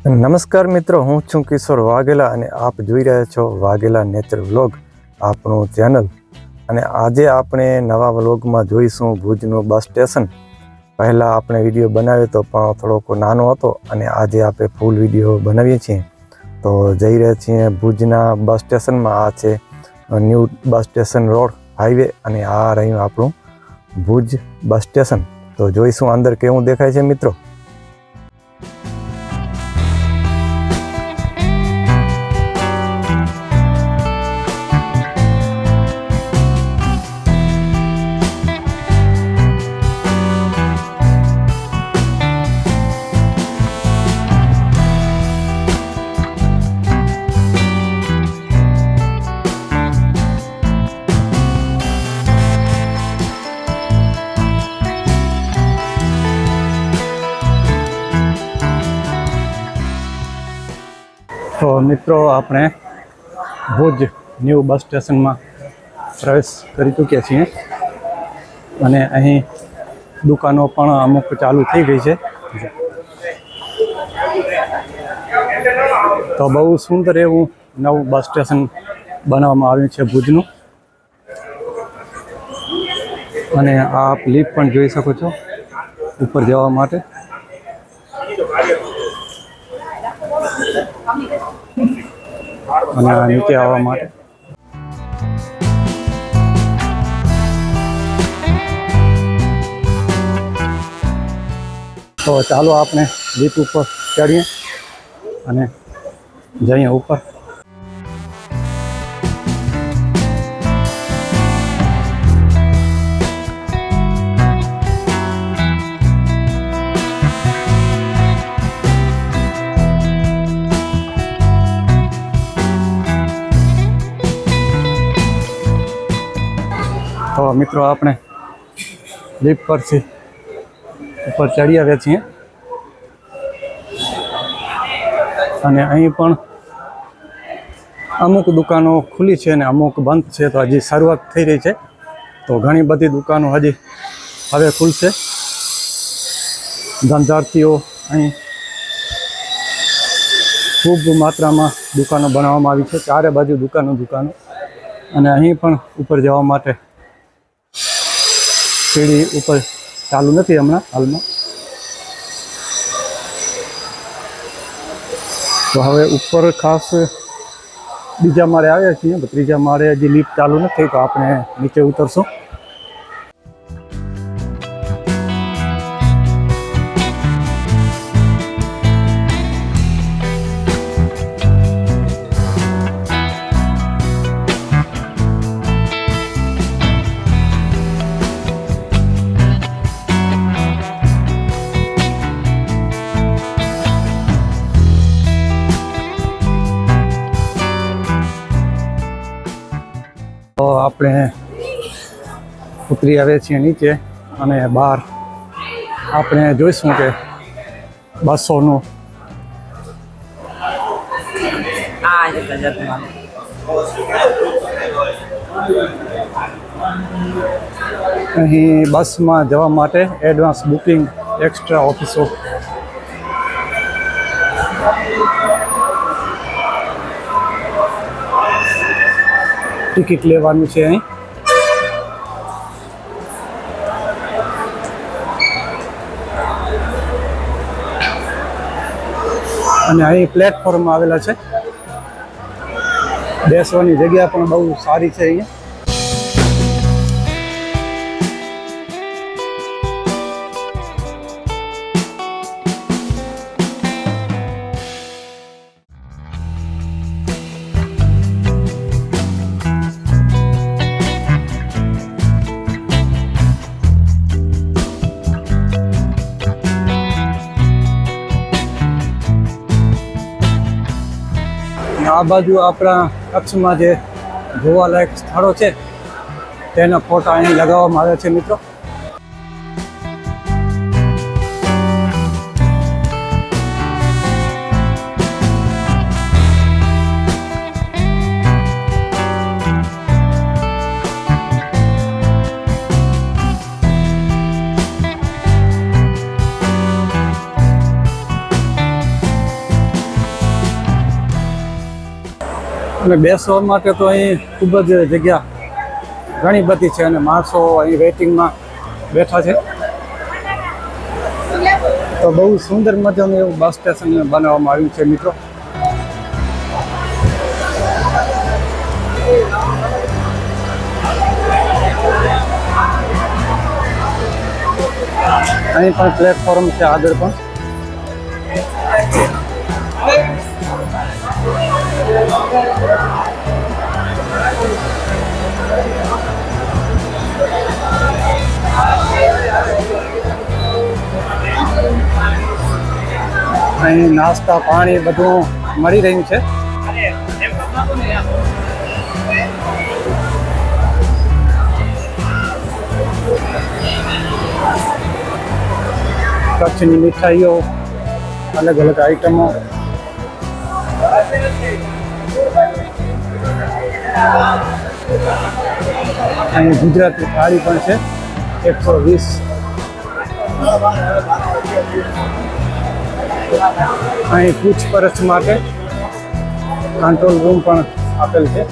નમસ્કાર મિત્રો, હું છું કિશોર વાઘેલા અને આપ જોઈ રહ્યા છો વાઘેલા નેચર વ્લોગ આપણું ચેનલ. અને આજે આપણે નવા વ્લોગમાં જોઈશું ભુજનું બસ સ્ટેશન. પહેલાં આપણે વીડિયો બનાવ્યો તો પણ થોડોક નાનો હતો અને આજે આપણે ફૂલ વીડિયો બનાવીએ છીએ. તો જઈ રહ્યા છીએ ભુજના બસ સ્ટેશનમાં. આ છે new bus station road, highway અને આ રહ્યું આપણું ભુજ બસ સ્ટેશન. તો જોઈશું અંદર કેવું દેખાય છે મિત્રો. તો મિત્રો, આપણે ભુજ ન્યૂ બસ સ્ટેશનમાં પ્રવેશ કરી ચૂક્યા છીએ. અને અહીં દુકાનો પણ અમુક ચાલુ થઈ ગઈ છે. તો બહુ સુંદર એવું નવું બસ સ્ટેશન બનાવવામાં આવ્યું છે ભુજનું. અને આપ લીપ પણ જોઈ શકો છો ઉપર જવા માટે. અને નીચે આવવા માટે. તો ચાલો આપણે લીપ ઉપર ચડીએ અને જઈએ ઉપર. તો મિત્રો આપણે લીપ પરથી ઉપર ચડી આવ્યા છીએ. અને અહીં પણ અમુક દુકાનો ખુલી છે અને અમુક બંધ છે. તો હજી શરૂઆત થઈ રહી છે. તો ઘણી બધી દુકાનો હજી હવે ખુલશે. ધંધાર્થીઓ અહીં ખૂબ માત્રામાં દુકાનો બનાવવામાં આવી છે. ચારે બાજુ દુકાનો દુકાનો. અને અહીં પણ ઉપર જવા માટે સીડી ઉપર ચાલુ નથી હમણાં હાલમાં. તો હવે ઉપર ખાસ બીજા માળે આવ્યા છીએ ત્રીજા માળે હજી લિફ્ટ ચાલુ નથી, તો આપણે નીચે ઉતરશું. આપણે ઉતરી આવ્યા છીએ નીચે અને બહાર. આપણે જોઈશું કે બસોનું અહીં બસમાં જવા માટે એડવાન્સ બુકિંગ એક્સ્ટ્રા ઓફિસો ટિકિટ લેવાનું છે અહીં. અને અહીં પ્લેટફોર્મ આવેલા છે. બેસવાની જગ્યા પણ બહુ સારી છે અહીંયા. આ બાજુ આપણા કચ્છમાં જે જોવાલાયક સ્થળો છે, તેના ફોટા અહીં લગાવવામાં આવ્યા છે મિત્રો. અને બેસવા માટે તો અહીં ખૂબ જ જગ્યા ઘણી બધી છે અને માણસો અહીં વેઇટિંગમાં બેઠા છે. તો બહુ સુંદર મજાનું એવું બસ સ્ટેશન બનાવવામાં આવ્યું છે મિત્રો. અહીં પણ પ્લેટફોર્મ છે આગળ પણ. અહીં નાસ્તા, પાણી બધું મળી રહ્યું છે. કચ્છની મીઠાઈઓ, અલગ અલગ આઈટમો. અહીં ગુજરાતી થાળી પણ છે, એકસો વીસ. અહીં પૂછપરછ માટે કંટ્રોલ રૂમ પણ આપેલ છે.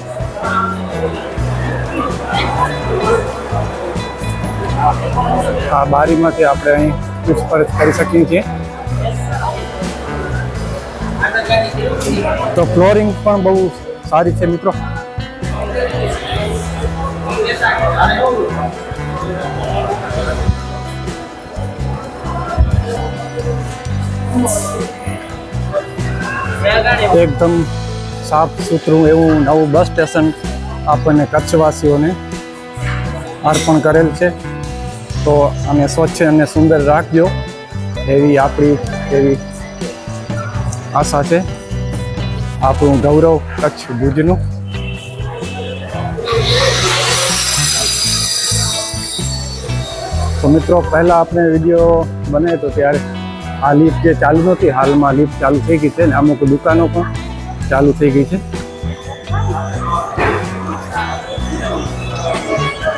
આ બારીમાંથી આપણે અહીં પૂછપરછ કરી શકીએ છીએ. તો ફ્લોરિંગ પણ બહુ સારી છે મિત્રો. એકદમ સાફ સુથરું એવું નવું બસ સ્ટેશન આપણને કચ્છવાસીઓને અર્પણ કરેલ છે. તો આને સ્વચ્છ અને સુંદર રાખજો એવી આપણી એવી આશા છે. આપણું ગૌરવ કચ્છ ભુજનું. તો મિત્રો, પહેલાં આપણે વીડિયો બનાવ્યો તો ત્યારે આ લિફ્ટ જે ચાલુ નહોતી, હાલમાં લિફ્ટ ચાલુ થઈ ગઈ છે ને અમુક દુકાનો પણ ચાલુ થઈ ગઈ છે.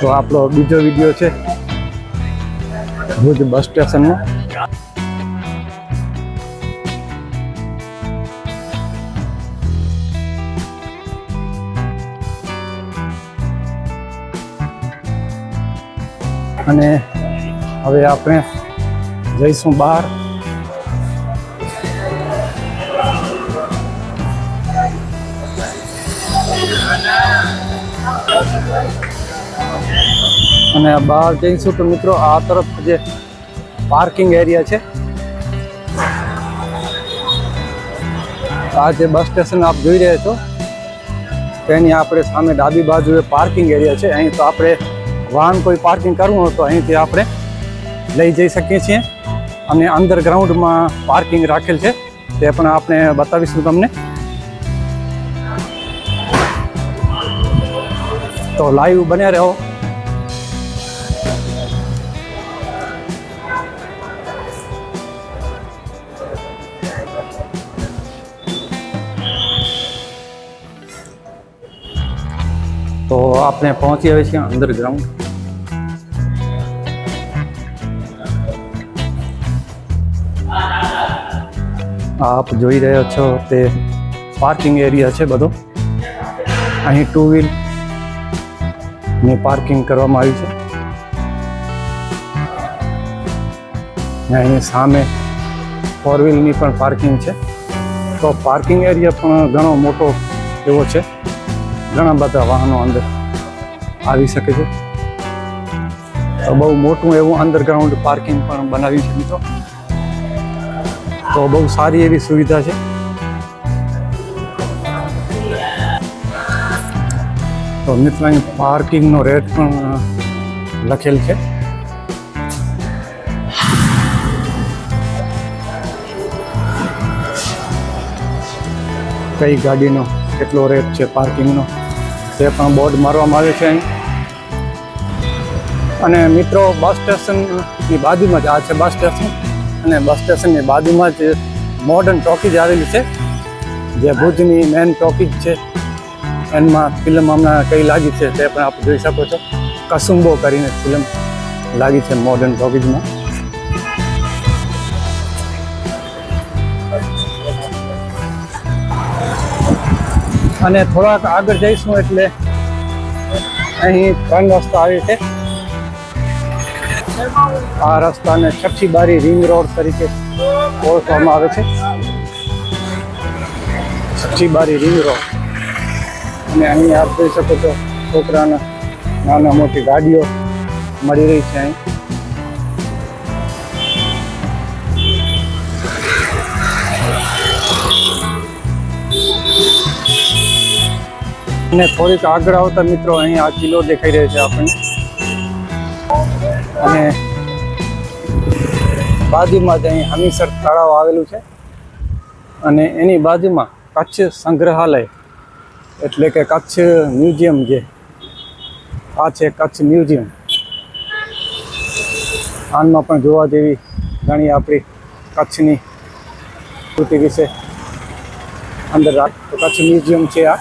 તો આપણો બીજો વીડિયો છે ભુજ બસ સ્ટેશનનો. અને હવે આપણે જઈશું બહાર. અને બહાર જઈશું તો મિત્રો આ તરફ જે પાર્કિંગ એરિયા છે, આ જે બસ સ્ટેશન આપ જોઈ રહ્યા છો, તેની આપણે સામે ડાબી બાજુએ પાર્કિંગ એરિયા છે. અહીં તો આપણે વાહન કોઈ પાર્કિંગ કરવું હોય તો અહીંથી આપણે લઈ જઈ શકીએ છીએ. અને અંડરગ્રાઉન્ડમાં પાર્કિંગ રાખેલ છે. તે પણ આપણે બતાવીશું તમને. તો લાઈવ બન્યા રહો. તો આપણે પહોંચી આવે છીએ અંડરગ્રાઉન્ડ. આપ જોઈ રહ્યા છો તે પાર્કિંગ એરિયા છે બધો. અહીં ટુ વ્હીલ ની પાર્કિંગ કરવામાં આવી છે. અહીં સામે ફોર વ્હીલની પણ પાર્કિંગ છે. તો પાર્કિંગ એરિયા પણ ઘણો મોટો એવો છે. ઘણા બધા વાહનો અંદર આવી શકે છે. તો બહુ મોટું એવું અંડરગ્રાઉન્ડ પાર્કિંગ પણ બનાવ્યું છે મિત્રો. તો બહુ સારી એવી સુવિધા છે. તો મિત્રો પાર્કિંગનો રેટ પણ લખેલ છે. કઈ ગાડીનો કેટલો રેટ છે પાર્કિંગનો તે પણ બોર્ડ મારવામાં આવે છે અહીં. અને મિત્રો બસ સ્ટેશનની બાજુમાં જ, આ છે બસ સ્ટેશન અને બસ સ્ટેશનની બાજુમાં જ મોડર્ન ટોકીજ આવેલી છે. જે ભુજની મેન ટોકીજ છે. એમાં ફિલ્મ હમણાં કઈ લાગી છે તે પણ આપ જોઈ શકો છો. કસુંબો કરીને ફિલ્મ લાગી છે મોડર્ન ટોકીજમાં અને થોડાક આગળ જઈશું એટલે અહીં ત્રણ રસ્તા આવે છે. આ રસ્તાને છઠ્ઠી બારી રિંગ રોડ તરીકે ઓળખવામાં આવે છે. છઠ્ઠી બારી રિંગ રોડ અને અહીં આપ જોઈ શકો છો છોકરાના નાના મોટી ગાડીઓ મળી રહી છે અહીં. અને થોડીક આગળ આવતા મિત્રો અહીં આ કિલ્લો દેખાઈ રહ્યો છે આપણને. અને બાજુમાં જ અહીં હમીસર તળાવ આવેલું છે. અને એની બાજુમાં કચ્છ સંગ્રહાલય એટલે કે કચ્છ મ્યુઝિયમ જે આ છે કચ્છ મ્યુઝિયમ. આનમાં પણ જોવા જેવી ઘણી આપણી કચ્છની કૃતિ વિશે અંદર રાખ તો કચ્છ મ્યુઝિયમ છે આ.